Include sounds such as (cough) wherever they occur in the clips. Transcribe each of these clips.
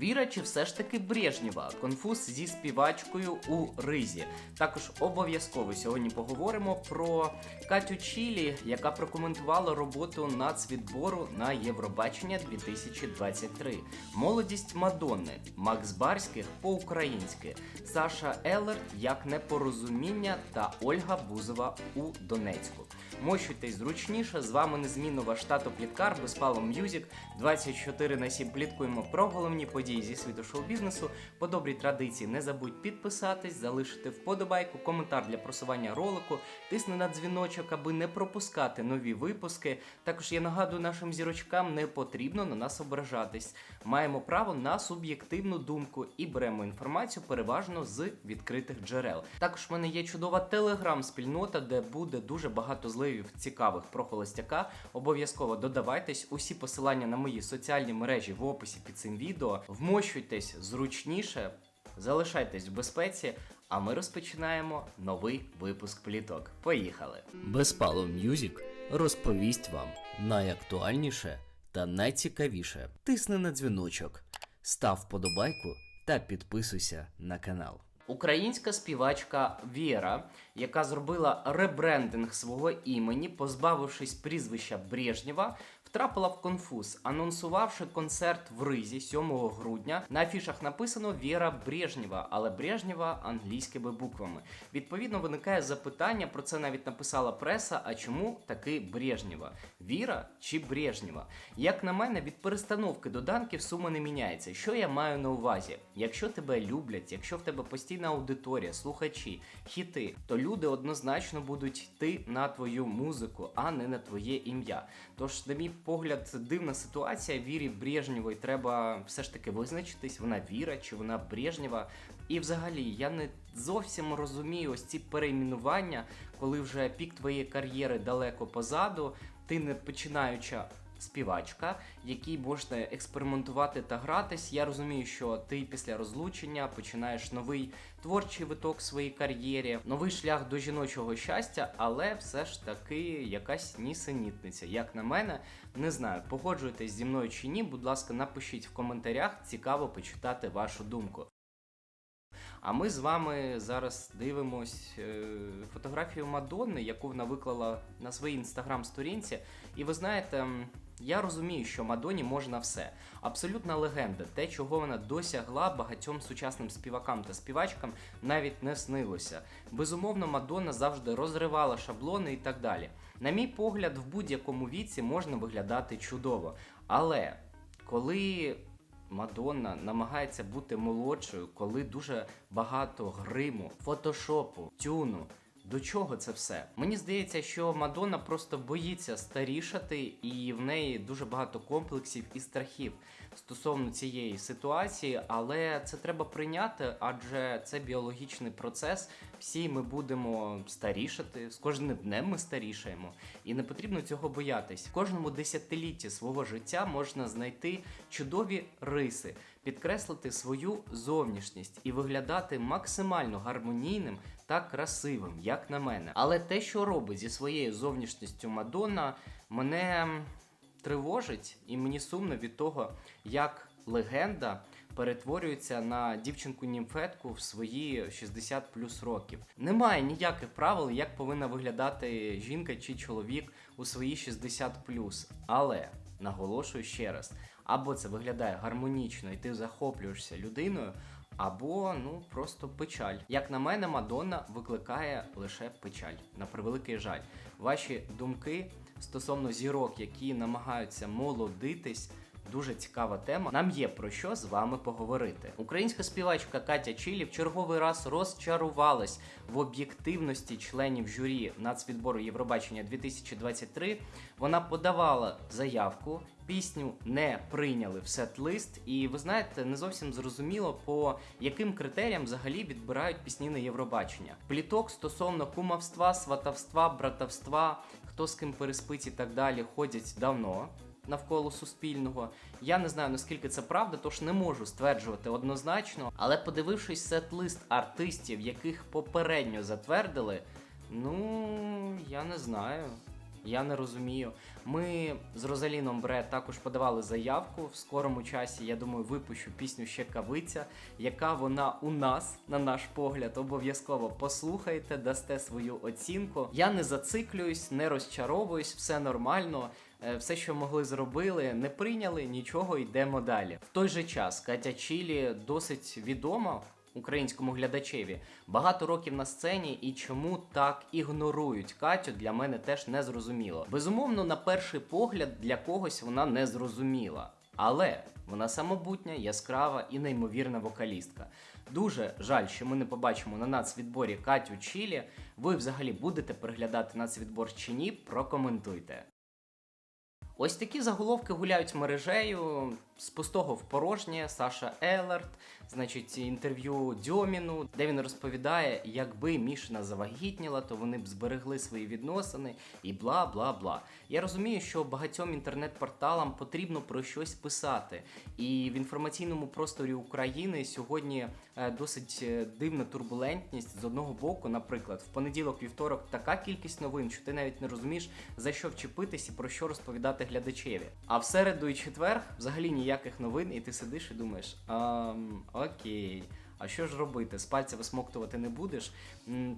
Віра чи все ж таки Брежнєва? Конфуз зі співачкою у ризі. Також обов'язково сьогодні поговоримо про Катю Чілі, яка прокоментувала роботу нацвідбору на Євробачення 2023. Молодість Мадонни, Макс Барських по-українськи, Саша Елерт як непорозуміння та Ольга Бузова у Донецьку. Мощуйтесь зручніше. З вами незмінно ваш тато Пліткар, Безпало М'юзік. 24 на 7 пліткуємо про головні події зі світу шоу-бізнесу. По добрій традиції не забудь підписатись, залишити вподобайку, коментар для просування ролику, тисни на дзвіночок, аби не пропускати нові випуски. Також я нагадую нашим зірочкам, не потрібно на нас ображатись. Маємо право на суб'єктивну думку і беремо інформацію переважно з відкритих джерел. Також в мене є чудова телеграм-спільнота, де буде дуже багато зливів цікавих про холостяка. Обов'язково додавайтесь. Усі посилання на мої соціальні мережі в описі під цим відео. Вмощуйтесь зручніше, залишайтесь в безпеці. А ми розпочинаємо новий випуск пліток. Поїхали! Безпало М'юзік розповість вам найактуальніше та найцікавіше. Тисни на дзвіночок, став вподобайку та підписуйся на канал. Українська співачка Віра, яка зробила ребрендинг свого імені, позбавившись прізвища Брежнєва, втрапила в конфуз, анонсувавши концерт в Ризі 7 грудня. На афішах написано Віра Брежнєва, але Брежнєва англійськими буквами. Відповідно, виникає запитання, про це навіть написала преса. А чому таки Брежнєва? Віра чи Брежнєва? Як на мене, від перестановки доданків сума не міняється. Що я маю на увазі? Якщо тебе люблять, якщо в тебе постійна аудиторія, слухачі, хіти, то люди однозначно будуть йти на твою музику, а не на твоє ім'я. Тож, на мій погляд, дивна ситуація. Вірі Брежнєвої треба все ж таки визначитись, вона віра чи вона Брежнєва. І взагалі я не зовсім розумію ось ці перейменування, коли вже пік твоєї кар'єри далеко позаду, ти не починаюча співачка, якій можна експериментувати та гратись. Я розумію, що ти після розлучення починаєш новий творчий виток в своїй кар'єрі, новий шлях до жіночого щастя, але все ж таки якась нісенітниця. Як на мене, не знаю, погоджуєтесь зі мною чи ні. Будь ласка, напишіть в коментарях, цікаво почитати вашу думку. А ми з вами зараз дивимось е, фотографію Мадонни, яку вона виклала на своїй інстаграм-сторінці. І ви знаєте, я розумію, що Мадонні можна все. Абсолютна легенда, те, чого вона досягла багатьом сучасним співакам та співачкам, навіть не снилося. Безумовно, Мадонна завжди розривала шаблони і так далі. На мій погляд, в будь-якому віці можна виглядати чудово. Але коли Мадонна намагається бути молодшою, коли дуже багато гриму, фотошопу, тюну. До чого це все? Мені здається, що Мадонна просто боїться старішати, і в неї дуже багато комплексів і страхів стосовно цієї ситуації, але це треба прийняти, адже це біологічний процес. Всі ми будемо старішати, з кожним днем ми старішаємо, і не потрібно цього боятись. В кожному десятилітті свого життя можна знайти чудові риси, підкреслити свою зовнішність і виглядати максимально гармонійним та красивим, як на мене. Але те, що робить зі своєю зовнішністю Мадонна, мене тривожить, і мені сумно від того, як легенда перетворюється на дівчинку-німфетку в свої 60 плюс років. Немає ніяких правил, як повинна виглядати жінка чи чоловік у свої 60 плюс. Але наголошую ще раз: або це виглядає гармонічно, і ти захоплюєшся людиною. Або ну просто печаль. Як на мене, Мадонна викликає лише печаль. На превеликий жаль. Ваші думки стосовно зірок, які намагаються молодитись. Дуже цікава тема. Нам є про що з вами поговорити. Українська співачка Катя Чилі в черговий раз розчарувалась в об'єктивності членів журі нацвідбору Євробачення 2023. Вона подавала заявку, пісню не прийняли в сет-лист, і ви знаєте, не зовсім зрозуміло, по яким критеріям взагалі відбирають пісні на Євробачення. Пліток стосовно кумовства, сватовства, братовства, хто з ким переспить і так далі, ходять давно навколо суспільного. Я не знаю наскільки це правда, тож не можу стверджувати однозначно. Але подивившись сет-лист артистів, яких попередньо затвердили, ну я не знаю. Я не розумію. Ми з Розаліном Бре також подавали заявку в скорому часі. Я думаю, випущу пісню ще кавиця, яка вона у нас, на наш погляд, обов'язково послухайте, дасте свою оцінку. Я не зациклююсь, не розчаровуюсь, все нормально. Е, Все, що могли, зробили, не прийняли, нічого, йдемо далі. В той же час Катя Чілі досить відома українському глядачеві. Багато років на сцені, і чому так ігнорують Катю, для мене теж не зрозуміло. Безумовно, на перший погляд для когось вона не зрозуміла. Але вона самобутня, яскрава і неймовірна вокалістка. Дуже жаль, що ми не побачимо на нацвідборі Катю Чілі. Ви взагалі будете переглядати нацвідбор чи ні? Прокоментуйте. Ось такі заголовки гуляють мережею з пустого в порожнє. Саша Елерт, значить, інтерв'ю Дьоміну, де він розповідає, якби Мішина завагітніла, то вони б зберегли свої відносини і бла бла бла. Я розумію, що багатьом інтернет-порталам потрібно про щось писати. І в інформаційному просторі України сьогодні е, досить е, дивна турбулентність з одного боку, наприклад, в понеділок, вівторок така кількість новин, що ти навіть не розумієш за що вчепитись і про що розповідати глядачеві. А в середу і четвер взагалі ніяких новин, і ти сидиш і думаєш: «Ам, окей. А що ж робити? З пальця висмоктувати не будеш.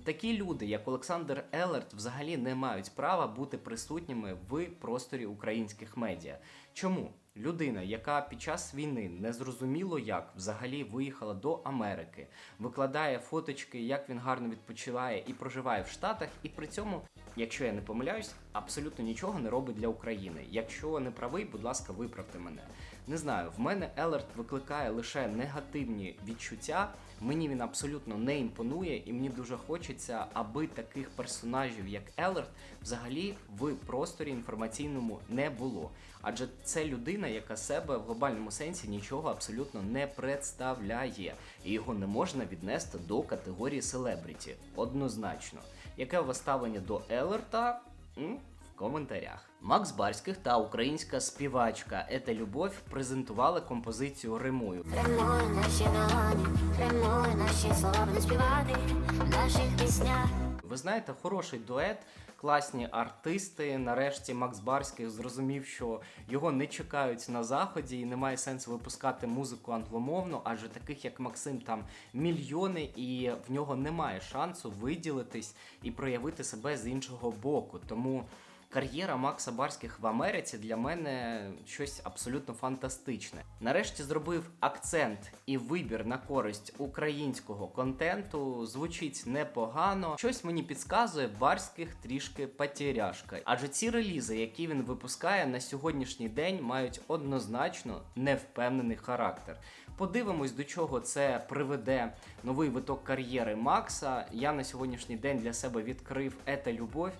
Такі люди, як Олександр Елерт, взагалі не мають права бути присутніми в просторі українських медіа. Чому? Людина, яка під час війни незрозуміло як взагалі виїхала до Америки, викладає фоточки, як він гарно відпочиває і проживає в Штатах, і при цьому, якщо я не помиляюсь, абсолютно нічого не робить для України. Якщо не правий, будь ласка, виправте мене. Не знаю, в мене Елерт викликає лише негативні відчуття. Мені він абсолютно не імпонує, і мені дуже хочеться, аби таких персонажів, як Елерт, взагалі в просторі інформаційному не було. Адже це людина, яка себе в глобальному сенсі нічого абсолютно не представляє, і його не можна віднести до категорії селебріті. Однозначно. Яке у вас ставлення до Елерта? М? В коментарях. Макс Барських та українська співачка Ета Любов презентували композицію Римую. Римуй наші нагані, римуй наші слова співати в наших піснях. Ви знаєте, хороший дует, класні артисти. Нарешті Макс Барський зрозумів, що його не чекають на заході, і немає сенсу випускати музику англомовну, адже таких як Максим там мільйони, і в нього немає шансу виділитись і проявити себе з іншого боку. Тому. Кар'єра Макса Барських в Америці для мене щось абсолютно фантастичне. Нарешті зробив акцент і вибір на користь українського контенту. Звучить непогано. Щось мені підказує Барських трішки потеряшка. Адже ці релізи, які він випускає на сьогоднішній день, мають однозначно невпевнений характер. Подивимось, до чого це приведе новий виток кар'єри Макса. Я на сьогоднішній день для себе відкрив Ета Любов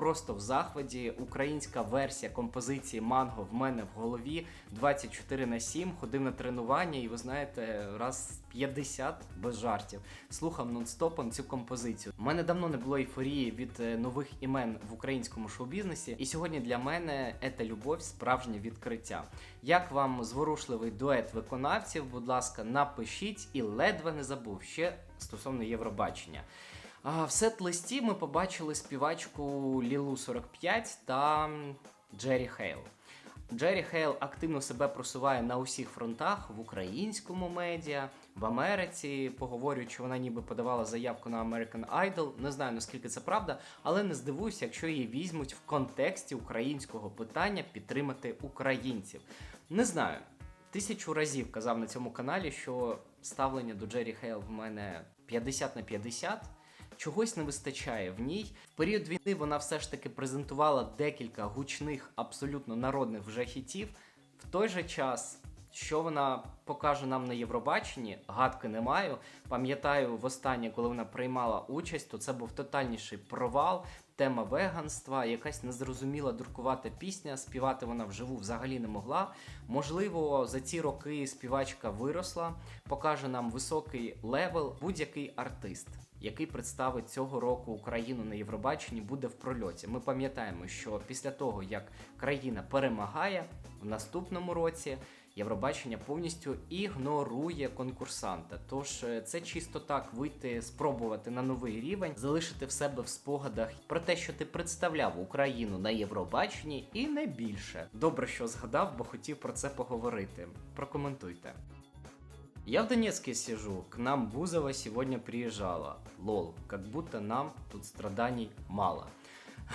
просто в захваті. Українська версія композиції Манго в мене в голові 24 на 7. Ходив на тренування, і ви знаєте, раз 50 без жартів. Слухав нон-стопом цю композицію. У мене давно не було ейфорії від е, нових імен в українському шоу-бізнесі. І сьогодні для мене Ета Любов справжнє відкриття. Як вам зворушливий дует виконавців? Будь ласка, напишіть і ледве не забув ще стосовно Євробачення. В сет-листі ми побачили співачку Лілу 45 та Джері Хейл. Джері Хейл активно себе просуває на усіх фронтах в українському медіа, в Америці. Поговорюють, що вона ніби подавала заявку на American Idol. Не знаю наскільки це правда, але не здивуюся, якщо її візьмуть в контексті українського питання підтримати українців. Не знаю. Тисячу разів казав на цьому каналі, що ставлення до Джері Хейл в мене 50 на 50. Чогось не вистачає в ній. В період війни вона все ж таки презентувала декілька гучних, абсолютно народних вже хітів. В той же час, що вона покаже нам на Євробаченні, гадки не маю. Пам'ятаю, востаннє, коли вона приймала участь, то це був тотальніший провал. Тема веганства, якась незрозуміла дуркувата пісня. Співати вона вживу взагалі не могла. Можливо, за ці роки співачка виросла, покаже нам високий левел. Будь-який артист, який представить цього року Україну на Євробаченні, буде в прольоті. Ми пам'ятаємо, що після того, як країна перемагає в наступному році. Євробачення повністю ігнорує конкурсанта. Тож е, це чисто так вийти, спробувати на новий рівень, залишити в себе в спогадах про те, що ти представляв Україну на Євробаченні, і не більше. Добре, що згадав, бо хотів про це поговорити. Прокоментуйте. Я в Донецке сижу, к нам Бузова сегодня приезжала. Лол, как будто нам тут страданий мало.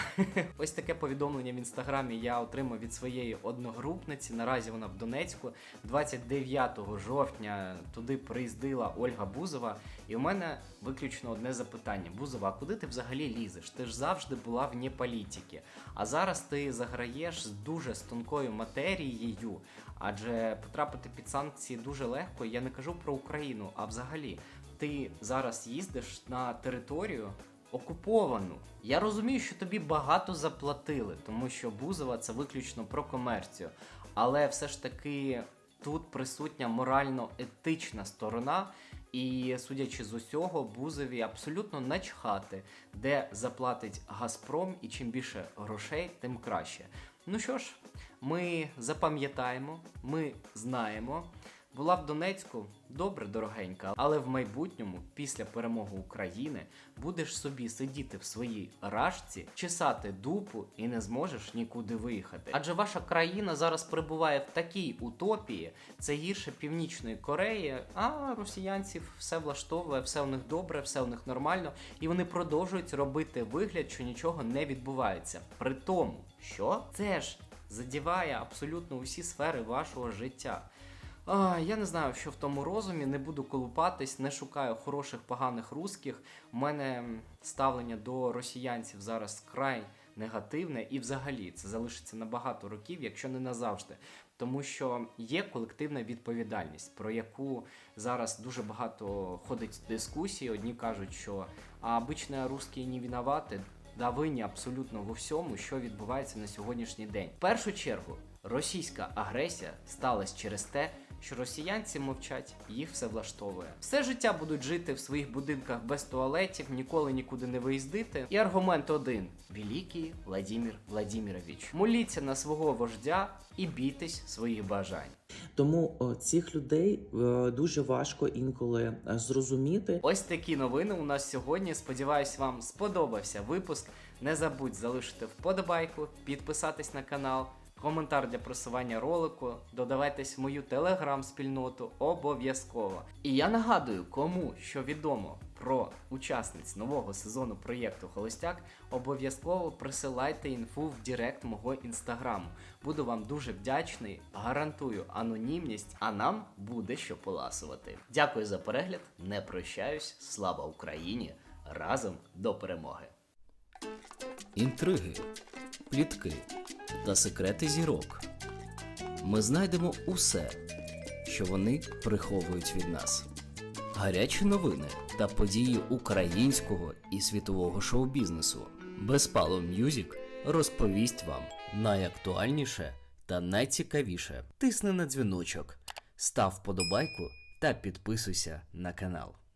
(laughs) Ось таке повідомлення в інстаграмі я отримав від своєї одногрупниці. Наразі вона в Донецьку. 29 жовтня туди приїздила Ольга Бузова. І у мене виключно одне запитання: Бузова, а куди ти взагалі лізеш? Ти ж завжди була вне політики. А зараз ти заграєш з дуже з тонкою матерією, адже потрапити під санкції дуже легко. Я не кажу про Україну, а взагалі. Ти зараз їздиш на територію, окуповану. Я розумію, що тобі багато заплатили, тому що Бузова це виключно про комерцію. Але все ж таки тут присутня морально-етична сторона, і судячи з усього, Бузові абсолютно начхати, де заплатить Газпром, і чим більше грошей, тим краще. Ну що ж, ми запам'ятаємо, ми знаємо. Була в Донецьку добре, дорогенька, але в майбутньому, після перемоги України, будеш собі сидіти в своїй рашці, чесати дупу і не зможеш нікуди виїхати. Адже ваша країна зараз перебуває в такій утопії, це гірше Північної Кореї, а росіянців все влаштовує, все у них добре, все у них нормально, і вони продовжують робити вигляд, що нічого не відбувається. При тому, що це ж задіває абсолютно усі сфери вашого життя. А, я не знаю, що в тому розумі, не буду колупатись, не шукаю хороших, поганих русських. У мене ставлення до росіянців зараз край негативне, і взагалі це залишиться на багато років, якщо не назавжди. Тому що є колективна відповідальність, про яку зараз дуже багато ходить дискусії. Одні кажуть, що а обичні русські не винувати, да винні абсолютно во всьому, що відбувається на сьогоднішній день. В першу чергу, російська агресія сталася через те, що росіянці мовчать, їх все влаштовує. Все життя будуть жити в своїх будинках без туалетів, ніколи нікуди не виїздити. І аргумент один: Великий Владимир Владимирович. Моліться на свого вождя і бійтесь своїх бажань. Тому о, цих людей е, дуже важко інколи е, зрозуміти. Ось такі новини у нас сьогодні. Сподіваюсь, вам сподобався випуск. Не забудь залишити вподобайку, підписатись на канал, коментар для просування ролику, додавайтесь в мою телеграм-спільноту обов'язково. І я нагадую, кому що відомо про учасниць нового сезону проєкту Холостяк, обов'язково присилайте інфу в Директ мого інстаграму. Буду вам дуже вдячний, гарантую анонімність, а нам буде що поласувати. Дякую за перегляд, не прощаюсь. Слава Україні! Разом до перемоги! інтриги, плітки та секрети зірок. Ми знайдемо усе, що вони приховують від нас. Гарячі новини та події українського і світового шоу-бізнесу. Безпало М'юзік розповість вам найактуальніше та найцікавіше. Тисни на дзвіночок, став вподобайку та підписуйся на канал.